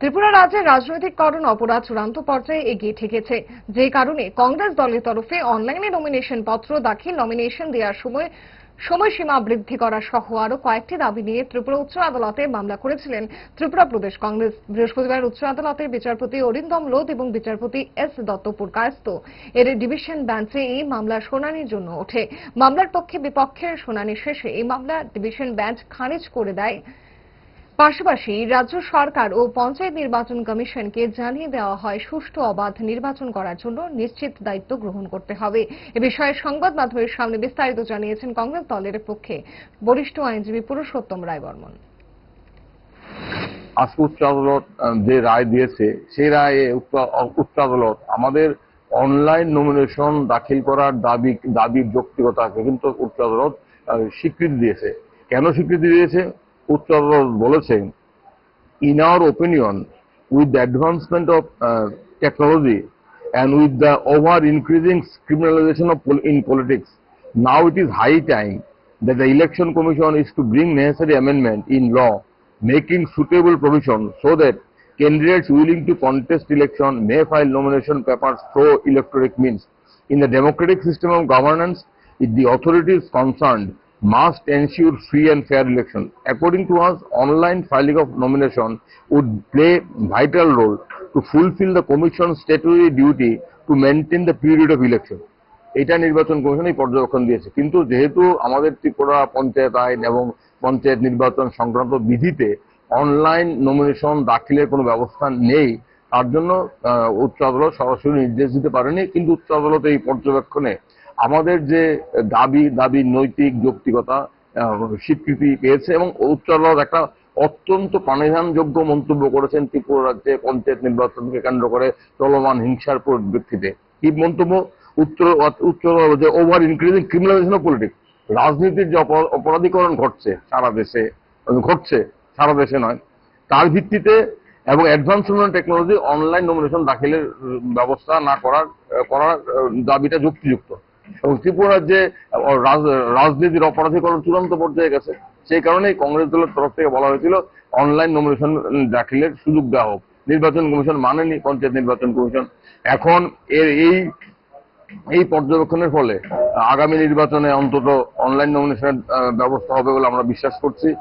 ত্রিপুরা রাজ্যে রাজনৈতিককরণ অপরাধ চূড়ান্ত পর্যায়ে এগিয়ে ঠেকেছে। যে কারণে কংগ্রেস দলের তরফে অনলাইনে নমিনেশন পত্র দাখিল নমিনেশন দেওয়ার সময় সময়সীমা বৃদ্ধি করা সহ আরও কয়েকটি দাবি নিয়ে ত্রিপুরা উচ্চ আদালতে মামলা করেছিলেন ত্রিপুরা প্রদেশ কংগ্রেস। বৃহস্পতিবার উচ্চ আদালতের বিচারপতি অরিন্দম লোধ এবং বিচারপতি এস দত্তপুর কায়স্ত এর ডিভিশন বেঞ্চে এই মামলা শুনানির জন্য ওঠে। মামলার পক্ষে বিপক্ষের শুনানি শেষে এই মামলা ডিভিশন বেঞ্চ খারিজ করে দেয় পাশাপাশি রাজ্য সরকার ও পঞ্চায়েত নির্বাচন কমিশনকে জানিয়ে দেওয়া হয়, সুষ্ঠু অবাধ নির্বাচন করার জন্য নিশ্চিত দায়িত্ব গ্রহণ করতে হবে। এ বিষয়ে সংবাদ মাধ্যমের সামনে বিস্তারিত জানিয়েছেন কংগ্রেস দলের পক্ষে বরিষ্ঠ আইনজীবী পুরুষোত্তম রায় বর্মন আজকে উচ্চ আদালত যে রায় দিয়েছে, সেই রায়ে উচ্চ- উচ্চ আদালত আমাদের অনলাইন নমিনেশন দাখিল করার দাবি দাবির যৌক্তিকতাকে কিন্তু উচ্চ আদালত স্বীকৃতি দিয়েছে। কেন স্বীকৃতি দিয়েছে? উচ্চ আদালত বলেছে opinion, with the advancement of uh, technology and with the over increasing criminalization of pol- in politics, now it is high time that the election commission is to bring necessary amendment in law, making suitable provision so that candidates willing to contest election may file nomination papers through electronic means. In the democratic system of governance, if the authorities concerned must ensure free and fair election. According to us, online filing of nomination would play vital role to fulfill the commission's statutory duty to maintain the period of election. এটা নির্বাচন commission এই পর্যবেক্ষণ দিয়েছে কিন্তু যেহেতু আমাদের ত্রিপুরা পঞ্চায়েত আইন এবং পঞ্চায়েত নির্বাচন সংক্রান্ত বিধিতে অনলাইন নমিনেশন দাখিলের কোনো ব্যবস্থা নেই তার জন্য উচ্চ আদালত সরাসরি নির্দেশ দিতে পারেনি কিন্তু উচ্চ আদালত এই পর্যবেক্ষণে আমাদের যে দাবি দাবি নৈতিক, যৌক্তিকতা স্বীকৃতি পেয়েছে এবং উচ্চ একটা অত্যন্ত প্রাণিধানযোগ্য মন্তব্য করেছেন ত্রিপুরা রাজ্যে পঞ্চায়েত নির্বাচনকে কেন্দ্র করে চলমান হিংসার পরিপ্রেক্ষিতে কি মন্তব্য? উত্তর উচ্চ যে over increasing criminalization of politics রাজনীতির যে অপরা- অপরাধীকরণ ঘটছে সারা দেশে, ঘটছে, সারা দেশে নয়। তার ভিত্তিতে এবং অ্যাডভান্সমেন্ট টেকনোলজি অনলাইন নমিনেশন দাখিলের ব্যবস্থা না করার করার দাবিটা যুক্তিযুক্ত। এবং ত্রিপুরা রাজ্যে আহ, রাজ- রাজনীতির অপরাধীকরণ চূড়ান্ত পর্যায়ে গেছে সেই কারণেই কংগ্রেস দলের তরফ থেকে বলা হয়েছিল অনলাইন নমিনেশন দাখিলের সুযোগ দেওয়া হোক। নির্বাচন কমিশন মানেনি পঞ্চায়েত নির্বাচন কমিশন। এখন এর এই এই পর্যবেক্ষণের ফলে আগামী নির্বাচনে অন্তত অনলাইন নমিনেশনের ব্যবস্থা হবে বলে আমরা বিশ্বাস করছি।